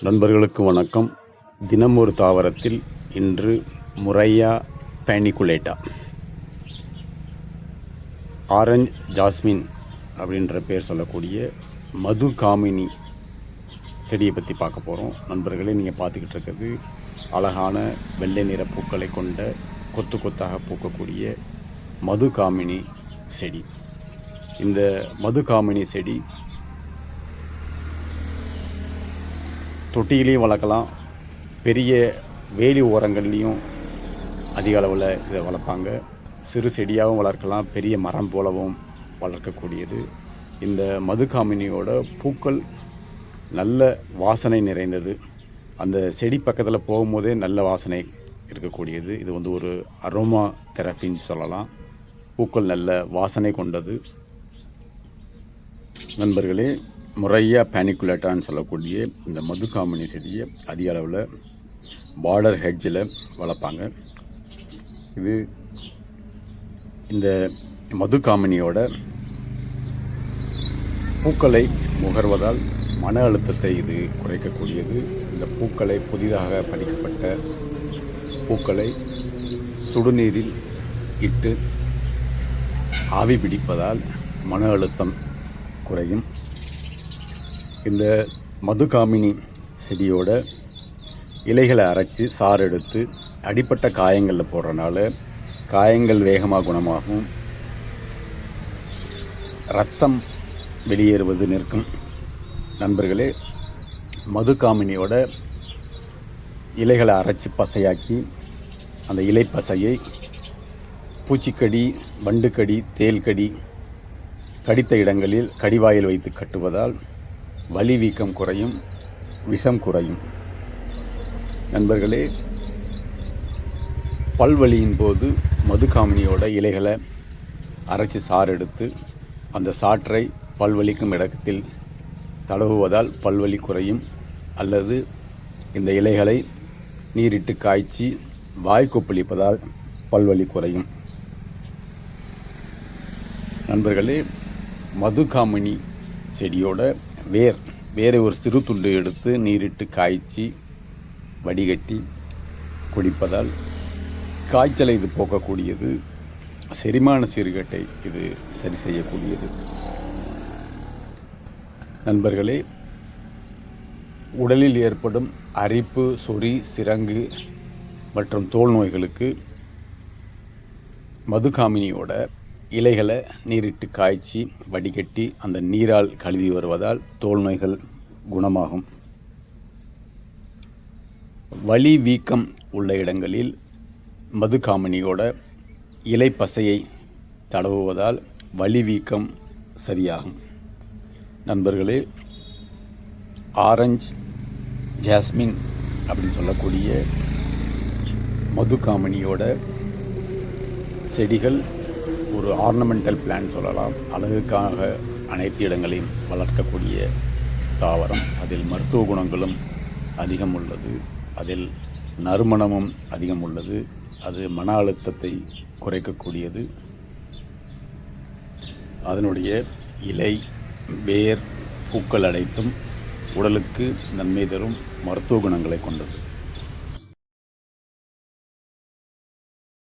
நண்பர்களுக்கு வணக்கம். தினம் ஒரு தாவரத்தில் இன்று முறையா பேனிகுலேட்டா. ஆரஞ்ச் ஜாஸ்மின் அப்படின்ற பேர் சொல்லக்கூடிய மது காமினி செடியை பற்றி பார்க்க போகிறோம் நண்பர்களே நீங்கள் பார்த்துக்கிட்டு இருக்கிறது அழகான வெள்ளை நிற பூக்களை கொண்ட கொத்து கொத்தாக பூக்கக்கூடிய மது காமினி செடி. இந்த மது காமினி செடி தொட்டியிலையும் வளர்க்கலாம். பெரிய வேலி ஓரங்கள்லேயும் அதிக அளவில் இதை வளர்ப்பாங்க. சிறு செடியாகவும் வளர்க்கலாம் பெரிய மரம் போலவும் வளர்க்கக்கூடியது. இந்த மதுகாமினியோட பூக்கள் நல்ல வாசனை நிறைந்தது. அந்த செடி பக்கத்தில் போகும்போதே நல்ல வாசனை இருக்கக்கூடியது. இது வந்து ஒரு அரோமா தெரப்பின்னு சொல்லலாம். பூக்கள் நல்ல வாசனை கொண்டது. நண்பர்களே முறையாக பேனிகுலேட்டான்னு சொல்லக்கூடிய இந்த மதுகாமினி செடியை அதிக அளவில் பார்டர் ஹெட்ஜில் வளர்ப்பாங்க. இது இந்த மதுகாமினியோட பூக்களை முகர்வதால் மன அழுத்தத்தை இது குறைக்கக்கூடியது. இந்த பூக்களை புதிதாக பறிக்கப்பட்ட பூக்களை சுடுநீரில் இட்டு ஆவி பிடிப்பதால் மன அழுத்தம் குறையும். இந்த மதுகாமினி செடியோட இலைகளை அரைச்சி சாறு எடுத்து அடிப்பட்ட காயங்களில் போடுறனால காயங்கள் வேகமாக குணமாகும். ரத்தம் வெளியேறுவது நிற்கும். நண்பர்களே மதுகாமினியோட இலைகளை அரைச்சி பசையாக்கி அந்த இலை பசையை பூச்சிக்கடி வண்டுக்கடி தேள்கடி கடித்த இடங்களில் கடிவாயில் வைத்து கட்டுவதால் வலி வீக்கம் குறையும் விஷம் குறையும். நண்பர்களே பல்வலியின் போது மதுகாமினியோட இலைகளை அரைச்சி சாறு எடுத்து அந்த சாற்றை பல்வலிக்கும் இடத்தில் தடவுவதால் பல்வலி குறையும். அல்லது இந்த இலைகளை நீரிட்டு காய்ச்சி வாய் கொப்பளிப்பதால் பல்வலி குறையும். நண்பர்களே மதுகாமினி செடியோட வேர் வேரை ஒரு சிறு துண்டு எடுத்து நீரிட்டு காய்ச்சி வடிகட்டி குடிப்பதால் காய்ச்சலை இது போக்கக்கூடியது. செரிமான சீர்கேட்டை இது சரி செய்யக்கூடியது. நண்பர்களே உடலில் ஏற்படும் அரிப்பு சொறி சிரங்கு மற்றும் தோல் நோய்களுக்கு மதுகாமினியோட இலைகளை நீரிட்டு காய்ச்சி வடிகட்டி அந்த நீரால் கழுவி வருவதால் தோல் நோய்கள் குணமாகும். வலி வீக்கம் உள்ள இடங்களில் மதுகாமணியோட இலை பசையை தடவுவதால் வலி வீக்கம் சரியாகும். நண்பர்களே ஆரஞ்சு ஜாஸ்மின் அப்படின்னு சொல்லக்கூடிய மதுகாமணியோட செடிகள் ஒரு ஆர்னமெண்டல் பிளான் சொல்லலாம். அழகுக்காக அனைத்து இடங்களையும் வளர்க்கக்கூடிய தாவரம். அதில் மருத்துவ குணங்களும் அதிகம் உள்ளது. அதில் நறுமணமும் அதிகம் உள்ளது. அது மன அழுத்தத்தை குறைக்கக்கூடியது. அதனுடைய இலை வேர் பூக்கள் அனைத்தும் உடலுக்கு நன்மை தரும் மருத்துவ குணங்களை கொண்டது.